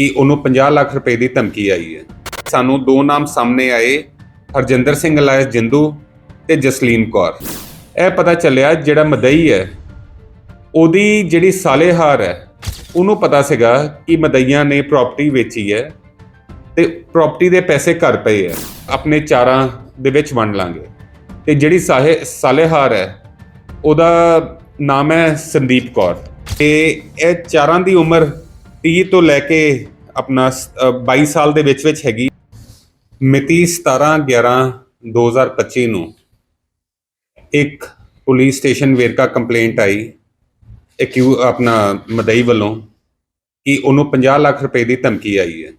ਕਿ ਉਹਨੂੰ 50 ਲੱਖ ਰੁਪਏ ਦੀ ਧਮਕੀ ਆਈ ਹੈ। ਸਾਨੂੰ ਦੋ ਨਾਮ ਸਾਹਮਣੇ ਆਏ, ਹਰਜਿੰਦਰ ਸਿੰਘ ਅਲਾਇਸ ਜਿੰਦੂ ਤੇ ਜਸਲੀਨ ਕੌਰ। ਇਹ ਪਤਾ ਚੱਲਿਆ ਜਿਹੜਾ ਮਦਈ ਹੈ, ਉਹਦੀ ਜਿਹੜੀ ਸਾਲੇਹਾਰ ਹੈ, ਉਹਨੂੰ ਪਤਾ ਸੀਗਾ ਕਿ ਮਦਈਆਂ ਨੇ ਪ੍ਰਾਪਰਟੀ ਵੇਚੀ ਹੈ ਤੇ ਪ੍ਰਾਪਰਟੀ ਦੇ ਪੈਸੇ ਘਰ ਪਏ ਹੈ, ਆਪਣੇ ਚਾਰਾਂ ਦੇ ਵਿੱਚ ਵੰਡ ਲਾਂਗੇ। ਤੇ ਜਿਹੜੀ ਸਾਹੇ, ਸਾਲੇਹਾਰ ਹੈ, ਉਹਦਾ ਨਾਮ ਹੈ ਸੰਦੀਪ ਕੌਰ। ਤੇ ਇਹ ਚਾਰਾਂ ਦੀ ਉਮਰ 30 ਤੋਂ ਲੈ ਕੇ ਆਪਣਾ ਸ- ਅ, 22 ਸਾਲ ਦੇ ਵਿੱਚ ਵਿੱਚ ਹੈਗੀ। ਮਿਤੀ 17 11 2025 ਨੂੰ ਇੱਕ ਪੁਲਿਸ ਸਟੇਸ਼ਨ ਵੇਰਕਾ ਕੰਪਲੇਂਟ ਆਈ ਐਕਿਊ ਆਪਣਾ ਮਦਈ ਵੱਲੋਂ ਕਿ ਉਹਨੂੰ 50 ਲੱਖ ਰੁਪਏ ਦੀ ਧਮਕੀ ਆਈ ਹੈ।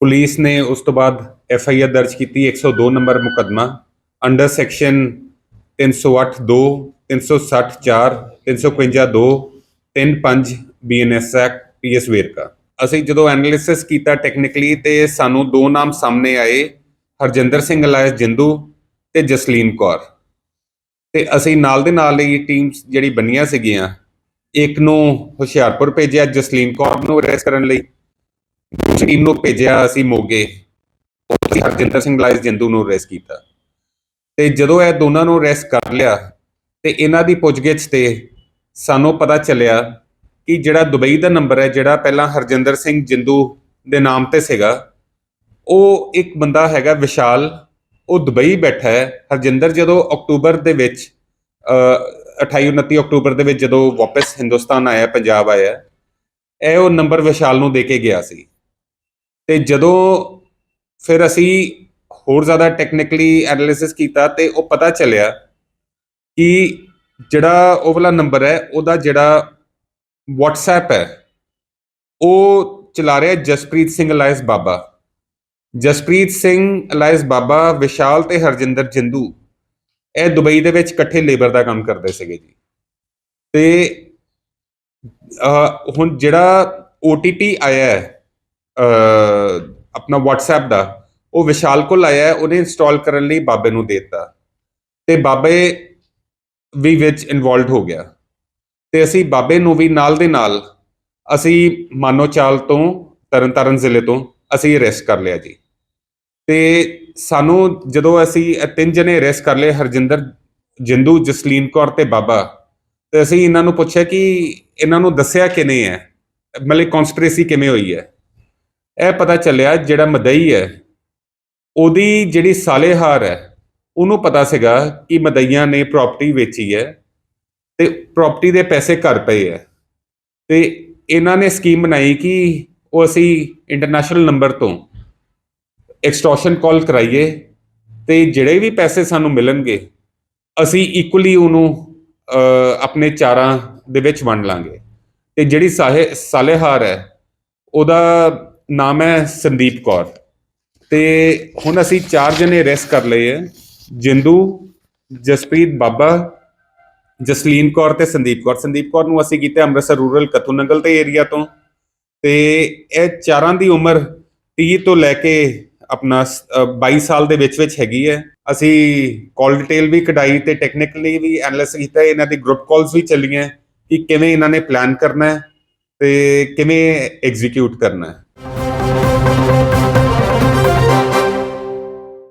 ਪੁਲਿਸ ਨੇ ਉਸ ਤੋਂ ਬਾਅਦ ਐਫ ਆਈ ਆਰ ਦਰਜ ਕੀਤੀ 102 ਨੰਬਰ ਮੁਕੱਦਮਾ under section 308 2 360 4 352 2 35 BNS act PS Verka ਅਸੀਂ ਜਦੋਂ ਐਨਾਲਿਸਿਸ ਕੀਤਾ ਟੈਕਨੀਕਲੀ ਤੇ ਸਾਨੂੰ ਦੋ ਨਾਮ ਸਾਹਮਣੇ ਆਏ, ਹਰਜਿੰਦਰ ਸਿੰਘ ਅਲਾਇਸ ਜਿੰਦੂ ਤੇ ਜਸਲੀਨ ਕੌਰ। ਤੇ ਅਸੀਂ ਨਾਲ ਦੇ ਨਾਲ ਹੀ ਟੀਮਸ ਜਿਹੜੀ ਬੰਨੀਆਂ ਸੀਗੀਆਂ, ਇੱਕ ਨੂੰ ਹੁਸ਼ਿਆਰਪੁਰ ਭੇਜਿਆ ਜਸਲੀਨ ਕੌਰ ਨੂੰ ਅਰੈਸਟ ਕਰਨ ਲਈ ਦੂਸਰੀ ਟੀਮ ਨੂੰ ਭੇਜਿਆ ਅਸੀਂ ਮੋਗੇ, ਉੱਥੇ ਹਰਜਿੰਦਰ ਸਿੰਘ ਲਾਇਸ ਜਿੰਦੂ ਨੂੰ ਅਰੈਸਟ ਕੀਤਾ। ਤੇ ਜਦੋਂ ਇਹ ਦੋਨਾਂ ਨੂੰ ਅਰੈਸਟ ਕਰ ਲਿਆ, ਤੇ ਇਹਨਾਂ ਦੀ ਪੁੱਛਗਿੱਛ ਤੇ ਸਾਨੂੰ ਪਤਾ ਚੱਲਿਆ ਕਿ ਜਿਹੜਾ ਦੁਬਈ ਦਾ ਨੰਬਰ ਹੈ ਜਿਹੜਾ ਪਹਿਲਾਂ ਹਰਜਿੰਦਰ ਸਿੰਘ ਜਿੰਦੂ ਦੇ ਨਾਮ ਤੇ ਸੀਗਾ ਉਹ ਇੱਕ ਬੰਦਾ ਹੈਗਾ ਵਿਸ਼ਾਲ ਉਹ ਦੁਬਈ ਬੈਠਾ ਹੈ। ਹਰਜਿੰਦਰ ਜਦੋਂ ਅਕਤੂਬਰ ਦੇ ਵਿੱਚ ਅ, 28 29 ਅਕਤੂਬਰ ਦੇ ਵਿੱਚ ਜਦੋਂ ਵਾਪਸ ਹਿੰਦੁਸਤਾਨ ਆਇਆ ਪੰਜਾਬ ਆਇਆ ਇਹ ਉਹ ਨੰਬਰ ਵਿਸ਼ਾਲ ਨੂੰ ਦੇ ਕੇ ਗਿਆ ਸੀ। ਤੇ ਜਦੋਂ ਫਿਰ ਅਸੀਂ ਹੋਰ ਜ਼ਿਆਦਾ ਟੈਕਨੀਕਲੀ ਐਨਾਲਿਸਿਸ ਕੀਤਾ ਤੇ ਉਹ ਪਤਾ ਚੱਲਿਆ ਕਿ ਜਿਹੜਾ ਉਹ ਵਾਲਾ ਨੰਬਰ ਹੈ ਉਹਦਾ ਜਿਹੜਾ ਵਟਸਐਪ ਹੈ। ਉਹ ਚਲਾ ਰਿਹਾ ਜਸਪ੍ਰੀਤ ਸਿੰਘ ਅਲਾਇਸ ਬਾਬਾ। ਜਸਪ੍ਰੀਤ ਸਿੰਘ ਅਲਾਇਸ ਬਾਬਾ ਵਿਸ਼ਾਲ ਤੇ ਹਰਜਿੰਦਰ ਜਿੰਦੂ ਇਹ ਦੁਬਈ ਦੇ ਵਿੱਚ ਇਕੱਠੇ ਲੇਬਰ ਦਾ ਕੰਮ ਕਰਦੇ ਸੀਗੇ ਜੀ। ਤੇ ਹੁਣ ਜਿਹੜਾ OTP ਆਇਆ ਹੈ ਅਹ, ਆਪਣਾ WhatsApp ਦਾ ਉਹ ਵਿਸ਼ਾਲ ਕੋਲ ਆਇਆ ਉਹਨੇ ਇੰਸਟਾਲ ਕਰਨ ਲਈ ਬਾਬੇ ਨੂੰ ਦੇ ਦਿੱਤਾ। ਤੇ ਬਾਬੇ ਵੀ ਵਿੱਚ ਇਨਵੋਲਡ ਹੋ ਗਿਆ। ਤੇ ਅਸੀਂ ਬਾਬੇ ਨੂੰ ਵੀ ਨਾਲ ਦੇ ਨਾਲ ਅਸੀਂ ਮਾਨੋਚਾਲ ਤੋਂ, ਤਰਨਤਾਰਨ ਜ਼ਿਲ੍ਹੇ ਤੋਂ ਅਸੀਂ ਅਰੈਸਟ ਕਰ ਲਿਆ ਜੀ। ਤੇ ਸਾਨੂੰ ਜਦੋਂ ਅਸੀਂ ਤਿੰਨ ਜਣੇ ਅਰੈਸਟ ਕਰ ਲਏ, ਹਰਜਿੰਦਰ ਜਿੰਦੂ, ਜਸਲੀਨ ਕੌਰ ਤੇ ਬਾਬਾ, ਤੇ ਅਸੀਂ ਇਹਨਾਂ ਨੂੰ ਪੁੱਛਿਆ ਕਿ ਇਹਨਾਂ ਨੂੰ ਦੱਸਿਆ ਕਿ ਹੈ? ਮਤਲਬ ਕਨਸਪੀਰੇਸੀ ਕਿਵੇਂ ਹੋਈ ਹੈ? ਇਹ ਪਤਾ ਚੱਲਿਆ ਜਿਹੜਾ ਮਦਈ ਹੈ, ਉਹਦੀ ਜਿਹੜੀ ਸਾਲੇਹਾਰ ਹੈ, ਉਹਨੂੰ ਪਤਾ ਸੀਗਾ ਕਿ ਮਦਈਆਂ ਨੇ ਪ੍ਰਾਪਰਟੀ ਵੇਚੀ ਹੈ। ਤੇ ਪ੍ਰਾਪਰਟੀ ਦੇ ਪੈਸੇ ਘਰ ਪਏ ਹੈ ਤੇ ਇਹਨਾਂ ਨੇ ਸਕੀਮ ਬਣਾਈ ਕਿ ਉਹ ਅਸੀਂ ਇੰਟਰਨੈਸ਼ਨਲ ਨੰਬਰ ਤੋਂ ਐਕਸਟੋਰਸ਼ਨ ਕਾਲ ਕਰਾਈਏ ਤੇ ਜਿਹੜੇ ਵੀ ਪੈਸੇ ਸਾਨੂੰ ਮਿਲਣਗੇ, ਅਸੀਂ ਇਕੁਅਲੀ ਉਹਨੂੰ ਆਪਣੇ ਚਾਰਾਂ ਦੇ ਵਿੱਚ ਵੰਡ ਲਾਂਗੇ। ਤੇ ਜਿਹੜੀ ਸਾਹੇ, ਸਾਲੇਹਾਰ ਹੈ, ਉਹਦਾ ਨਾਮ ਹੈ ਸੰਦੀਪ ਕੌਰ। ਤੇ ਹੁਣ ਅਸੀਂ ਚਾਰ ਜਣੇ ਅਰੈਸਟ ਕਰ ਲਏ ਹੈ ਜਿੰਦੂ, ਜਸਪ੍ਰੀਤ ਬਾਬਾ ਜਸਲੀਨ ਕੌਰ ਤੇ ਸੰਦੀਪ ਕੌਰ। ਸੰਦੀਪ ਕੌਰ ਨੂੰ ਅਸੀਂ ਕੀਤਾ ਅੰਮ੍ਰਿਤਸਰ ਰੂਰਲ ਕਤੂਨਗਲ ਤੇ ਏਰੀਆ ਤੋਂ। ਤੇ ਇਹ ਚਾਰਾਂ ਦੀ ਉਮਰ 30 ਤੋਂ ਲੈ ਕੇ ਆਪਣਾ ਸ- ਅ, 22 ਸਾਲ ਦੇ ਵਿੱਚ ਵਿੱਚ ਹੈਗੀ ਹੈ। ਅਸੀਂ ਕਾਲ ਡਿਟੇਲ ਵੀ ਕਢਾਈ ਤੇ ਟੈਕਨੀਕਲੀ ਵੀ ਐਨਾਲਿਸਿਸ ਕੀਤਾ ਇਹਨਾਂ ਦੀ ਗਰੁੱਪ ਕਾਲਸ ਵੀ ਚੱਲੀਆਂ ਕਿ ਕਿਵੇਂ ਇਹਨਾਂ ਨੇ ਪਲਾਨ ਕਰਨਾ ਹੈ ਤੇ ਕਿਵੇਂ ਐਗਜ਼ੀਕਿਊਟ ਕਰਨਾ ਹੈ।